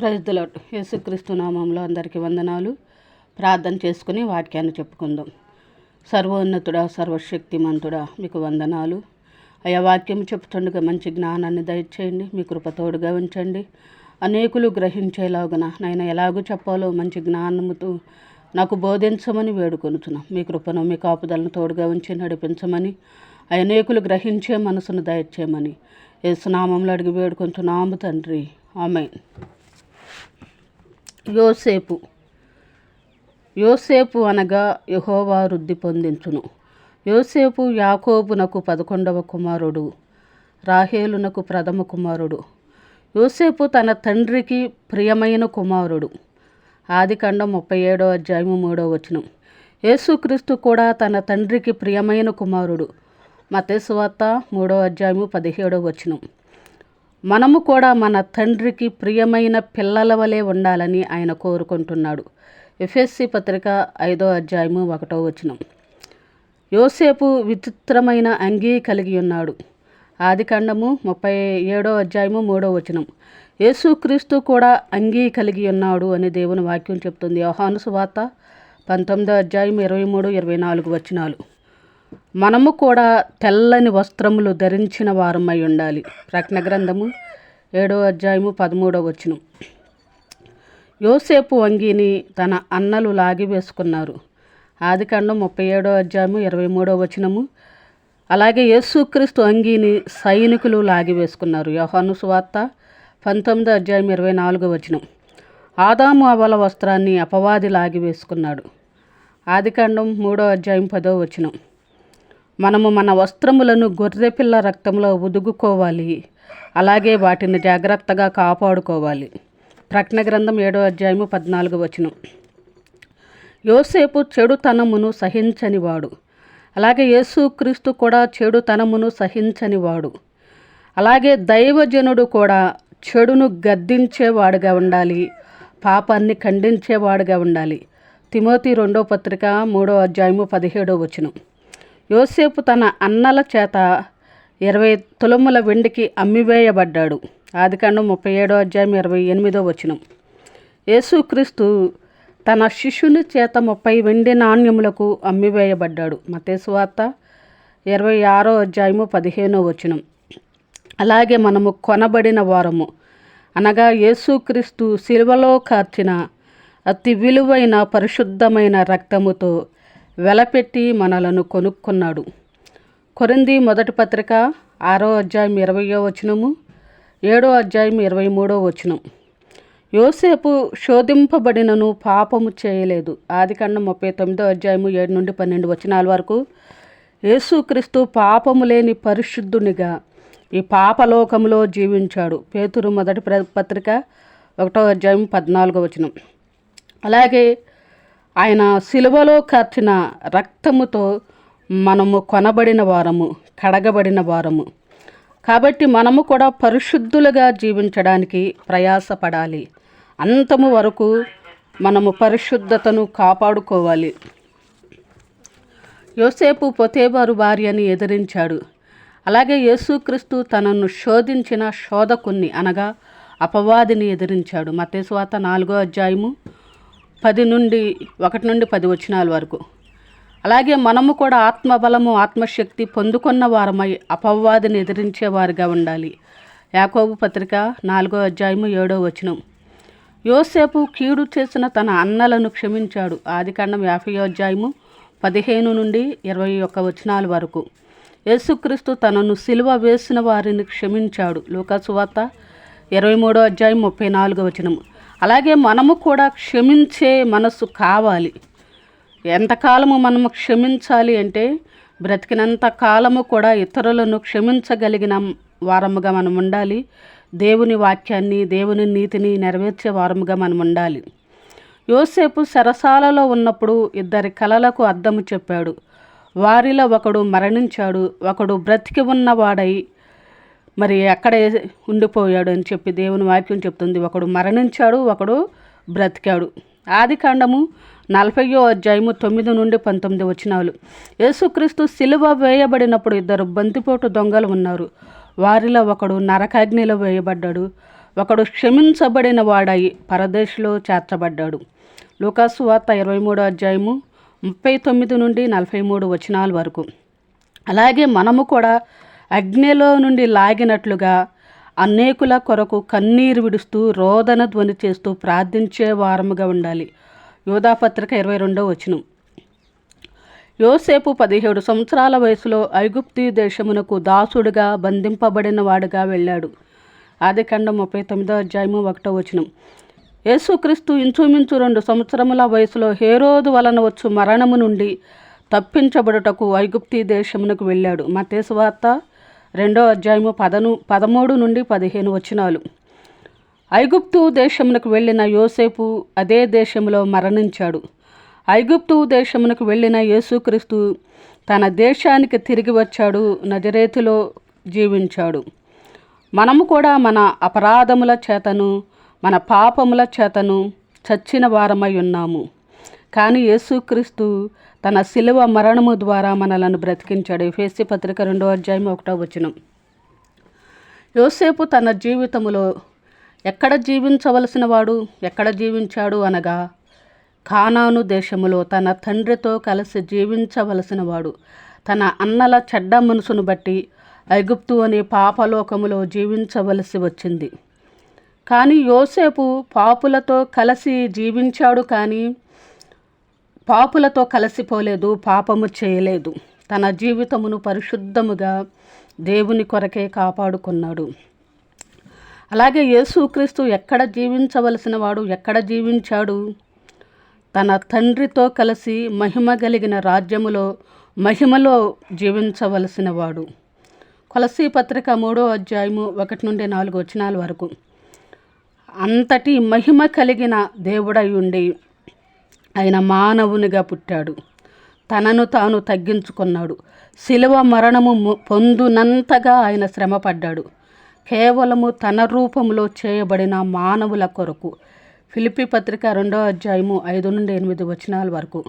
ప్రజల యేసుక్రీస్తు నామంలో అందరికీ వందనాలు. ప్రార్థన చేసుకుని వాక్యాన్ని చెప్పుకుందాం. సర్వోన్నతుడా సర్వశక్తిమంతుడా మీకు వందనాలు. అయా వాక్యం చెప్తుండగా మంచి జ్ఞానాన్ని దయచేయండి. మీ కృప తోడుగా ఉంచండి. అనేకులు గ్రహించేలాగున నేను ఎలాగో చెప్పాలో మంచి జ్ఞానముతో నాకు బోధించమని వేడుకొనుచున్నాం. మీ కృపను మీ కాపుదలను తోడుగా ఉంచి నడిపించమని అనేకులు గ్రహించే మనసును దయచేయమని యేసునామంలో అడిగి వేడుకుంటున్నాము తండ్రి. ఆమె యోసేపు. యోసేపు అనగా యహోవా వృద్ధి పొందించును. యోసేపు యాకోబునకు పదకొండవ కుమారుడు రాహేలునకు ప్రథమ కుమారుడు. యోసేపు తన తండ్రికి ప్రియమైన కుమారుడు. ఆదికాండం ముప్పై ఏడో అధ్యాయము మూడో వచనం. యేసుక్రీస్తు కూడా తన తండ్రికి ప్రియమైన కుమారుడు. మతేశ్వార్త మూడో అధ్యాయము పదిహేడో వచనం. మనము కూడా మన తండ్రికి ప్రియమైన పిల్లల వలె ఉండాలని ఆయన కోరుకుంటున్నాడు. ఎఫ్ఎస్సి పత్రిక ఐదో అధ్యాయము ఒకటో వచనం. యోసేపు విచిత్రమైన అంగీ కలిగి ఉన్నాడు. ఆదికాండము ముప్పై ఏడో అధ్యాయము మూడో వచనం. యేసుక్రీస్తు కూడా అంగీ కలిగి ఉన్నాడు అని దేవుని వాక్యం చెప్తుంది. యోహాను సువార్త పంతొమ్మిదో అధ్యాయం ఇరవై మూడు ఇరవై నాలుగు వచనాలు. మనము కూడా తెల్లని వస్త్రములు ధరించిన వారమై ఉండాలి. ప్రకటన గ్రంథము ఏడో అధ్యాయము పదమూడో వచనం. యోసేపు వంగిని తన అన్నలు లాగి వేసుకున్నారు. ఆదికాండం ముప్పై ఏడో అధ్యాయము ఇరవై మూడో వచనము. అలాగే యేసుక్రీస్తు అంగీని సైనికులు లాగి వేసుకున్నారు. యోహాను సువార్త పంతొమ్మిదో అధ్యాయం ఇరవై నాలుగో వచనం. ఆదాము అవల వస్త్రాన్ని అపవాది లాగి వేసుకున్నాడు. ఆదికాండం మూడో అధ్యాయం పదో వచనం. మనము మన వస్త్రములను గొర్రెపిల్ల రక్తంలో ఉదుగుకోవాలి. అలాగే వాటిని జాగ్రత్తగా కాపాడుకోవాలి. ప్రకటన గ్రంథం ఏడో అధ్యాయము పద్నాలుగు వచనం. యోసేపు చెడుతనమును సహించనివాడు. అలాగే యేసుక్రీస్తు కూడా చెడుతనమును సహించనివాడు. అలాగే దైవజనుడు కూడా చెడును గద్దించేవాడుగా ఉండాలి. పాపాన్ని ఖండించేవాడుగా ఉండాలి. తిమోతి రెండో పత్రిక మూడో అధ్యాయము పదిహేడో వచనం. యోసేపు తన అన్నల చేత ఇరవై తులముల వెండికి అమ్మివేయబడ్డాడు. ఆదికాండం ముప్పై ఏడో అధ్యాయం ఇరవై ఎనిమిదో వచనం. యేసుక్రీస్తు తన శిష్యుని చేత ముప్పై వెండి నాణ్యములకు అమ్మివేయబడ్డాడు. మతేశ్వార్త ఇరవై ఆరో అధ్యాయము పదిహేనో వచనం. అలాగే మనము కొనబడిన వారము. అనగా యేసుక్రీస్తు శిలువలో కార్చిన అతి విలువైన పరిశుద్ధమైన రక్తముతో వెలపెట్టి మనలను కొనుక్కున్నాడు. కొరింది మొదటి పత్రిక ఆరో అధ్యాయం ఇరవయో వచనము ఏడో అధ్యాయం ఇరవై మూడో వచనం. యోసేపు శోధింపబడినను పాపము చేయలేదు. ఆదికాండం ముప్పై తొమ్మిదో అధ్యాయము ఏడు నుండి పన్నెండు వచనాల వరకు యేసుక్రీస్తు పాపము లేని పరిశుద్ధునిగా ఈ పాపలోకంలో జీవించాడు. పేతురు మొదటి ప్ర- పత్రిక ఒకటో అధ్యాయం పద్నాలుగో వచనం. అలాగే ఆయన సిలువలో కార్చిన రక్తముతో మనము కొనబడిన వారము కడగబడిన వారము. కాబట్టి మనము కూడా పరిశుద్ధులుగా జీవించడానికి ప్రయాసపడాలి. అంతము వరకు మనము పరిశుద్ధతను కాపాడుకోవాలి. యోసేపు పొతేబారు భార్యని ఎదిరించాడు. అలాగే యేసుక్రీస్తు తనను శోధించిన శోధకుణ్ణి అనగా అపవాదిని ఎదిరించాడు. మతేశ్వాత నాలుగో అధ్యాయము పది నుండి ఒకటి నుండి పది వచనాల వరకు. అలాగే మనము కూడా ఆత్మబలము ఆత్మశక్తి పొందుకున్న వారమై అపవాదిని ఎదిరించే వారిగా ఉండాలి. యాకోబు పత్రిక నాలుగో అధ్యాయము ఏడో వచనం. యోసేపు కీడు చేసిన తన అన్నలను క్షమించాడు. ఆదికాండం యాభై అధ్యాయము పదిహేను నుండి ఇరవై ఒక్క వచనాల వరకు. యేసుక్రీస్తు తనను సిలువ వేసిన వారిని క్షమించాడు. లోకసువార్త ఇరవై మూడో అధ్యాయం ముప్పై నాలుగో వచనం. అలాగే మనము కూడా క్షమించే మనసు కావాలి. ఎంతకాలము మనము క్షమించాలి అంటే బ్రతికినంత కాలము కూడా ఇతరులను క్షమించగలిగిన వారముగా మనం ఉండాలి. దేవుని వాక్యాన్ని దేవుని నీతిని నెరవేర్చే వారముగా మనం ఉండాలి. యోసేపు సరసాలలో ఉన్నప్పుడు ఇద్దరి కలలకు అద్దము చెప్పాడు. వారిలో ఒకడు మరణించాడు ఒకడు బ్రతికి ఉన్నవాడై మరి అక్కడే ఉండిపోయాడు అని చెప్పి దేవుని వాక్యం చెప్తుంది. ఒకడు మరణించాడు ఒకడు బ్రతికాడు. ఆది కాండము నలభయో అధ్యాయము తొమ్మిది నుండి పంతొమ్మిది వచనాలు. యేసుక్రీస్తు సిలువ వేయబడినప్పుడు ఇద్దరు బంతిపోటు దొంగలు ఉన్నారు. వారిలో ఒకడు నరకాగ్నిలో వేయబడ్డాడు. ఒకడు క్షమించబడిన వాడై పరదేశంలో చేర్చబడ్డాడు లూకాసు వార్త ఇరవై మూడో అధ్యాయము ముప్పై తొమ్మిది నుండి నలభై మూడు వచనాల వరకు. అలాగే మనము కూడా అగ్నిలో నుండి లాగినట్లుగా అనేకుల కొరకు కన్నీరు విడుస్తూ రోదన ధ్వని చేస్తూ ప్రార్థించే వారముగా ఉండాలి. యోధాపత్రిక ఇరవై రెండో వచనం. యోసేపు పదిహేడు సంవత్సరాల వయసులో ఐగుప్తి దేశమునకు దాసుడుగా బంధింపబడిన వాడుగా వెళ్ళాడు. ఆదికాండం ముప్పై తొమ్మిదో అధ్యాయము ఒకటో వచనం. యేసుక్రీస్తు ఇంచుమించు రెండు సంవత్సరముల వయసులో హేరోదు వలన వచ్చు మరణము నుండి తప్పించబడుటకు ఐగుప్తి దేశమునకు వెళ్ళాడు. మతేసు వార్త రెండో అధ్యాయము పదను పదమూడు నుండి పదిహేను వచనాలు. ఐగుప్తు దేశమునకు వెళ్ళిన యోసేపు అదే దేశంలో మరణించాడు. ఐగుప్తు దేశమునకు వెళ్ళిన యేసుక్రీస్తు తన దేశానికి తిరిగి వచ్చాడు నజరేతులో జీవించాడు. మనము కూడా మన అపరాధముల చేతను మన పాపముల చేతను చచ్చిన వారమై ఉన్నాము. కానీ యేసుక్రీస్తు తన శిలువ మరణము ద్వారా మనలను బ్రతికించాడు. ఎఫేసి పత్రిక రెండో అధ్యాయం ఒకటో వచనం. యోసేపు తన జీవితములో ఎక్కడ జీవించవలసిన వాడు? ఎక్కడ జీవించాడు అనగా కానాను దేశములో తన తండ్రితో కలిసి జీవించవలసిన వాడు. తన అన్నల చెడ్డ మనసును బట్టి ఐగుప్తు అనే పాపలోకములో జీవించవలసి వచ్చింది. కానీ యోసేపు పాపులతో కలిసి జీవించాడు కానీ పాపులతో కలిసిపోలేదు పాపము చేయలేదు. తన జీవితమును పరిశుద్ధముగా దేవుని కొరకే కాపాడుకున్నాడు. అలాగే యేసుక్రీస్తు ఎక్కడ జీవించవలసిన వాడు ఎక్కడ జీవించాడు? తన తండ్రితో కలిసి మహిమ కలిగిన రాజ్యములో మహిమలో జీవించవలసిన వాడు. కొలసీ పత్రిక మూడో అధ్యాయము ఒకటి నుండి నాలుగు వచనాల వరకు అంతటి మహిమ కలిగిన దేవుడై ఉండి ఆయన మానవునిగా పుట్టాడు. తనను తాను తగ్గించుకున్నాడు. శిలువ మరణము పొందునంతగా ఆయన శ్రమపడ్డాడు. కేవలము తన రూపంలో చేయబడిన మానవుల కొరకు. ఫిలిపి పత్రిక రెండో అధ్యాయము ఐదు నుండి ఎనిమిది వచనాల వరకు.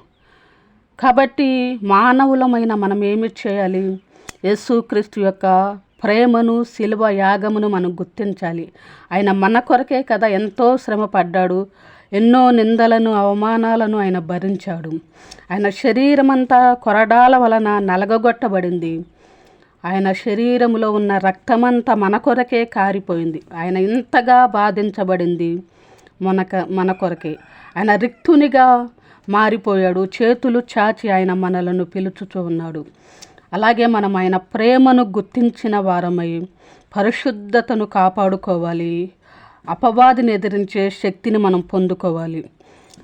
కాబట్టి మానవులమైన మనం ఏమి చేయాలి? యేసుక్రీస్తు యొక్క ప్రేమను శిలువ యాగమును మనం గుర్తించాలి. ఆయన మన కొరకే కదా ఎంతో శ్రమ పడ్డాడు ఎన్నో నిందలను అవమానాలను ఆయన భరించాడు. ఆయన శరీరమంతా కొరడాల వలన నలగగొట్టబడింది. ఆయన శరీరములో ఉన్న రక్తమంతా మన కొరకే కారిపోయింది. ఆయన ఇంతగా బాధించబడింది మనక మన కొరకే. ఆయన రిక్తునిగా మారిపోయాడు. చేతులు చాచి ఆయన మనలను పిలుచుతూ ఉన్నాడు. అలాగే మనం ఆయన ప్రేమను గుర్తించిన వారమై పరిశుద్ధతను కాపాడుకోవాలి. అపవాదిని ఎదిరించే శక్తిని మనం పొందుకోవాలి.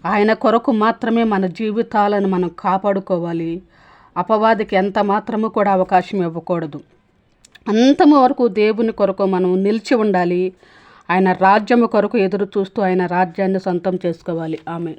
ఆయన కొరకు మాత్రమే మన జీవితాలను మనం కాపాడుకోవాలి. అపవాదికి ఎంత మాత్రము కూడా అవకాశం ఇవ్వకూడదు. అంతము వరకు దేవుని కొరకు మనం నిలిచి ఉండాలి. ఆయన రాజ్యము కొరకు ఎదురు చూస్తూ ఆయన రాజ్యాన్ని సొంతం చేసుకోవాలి. ఆమె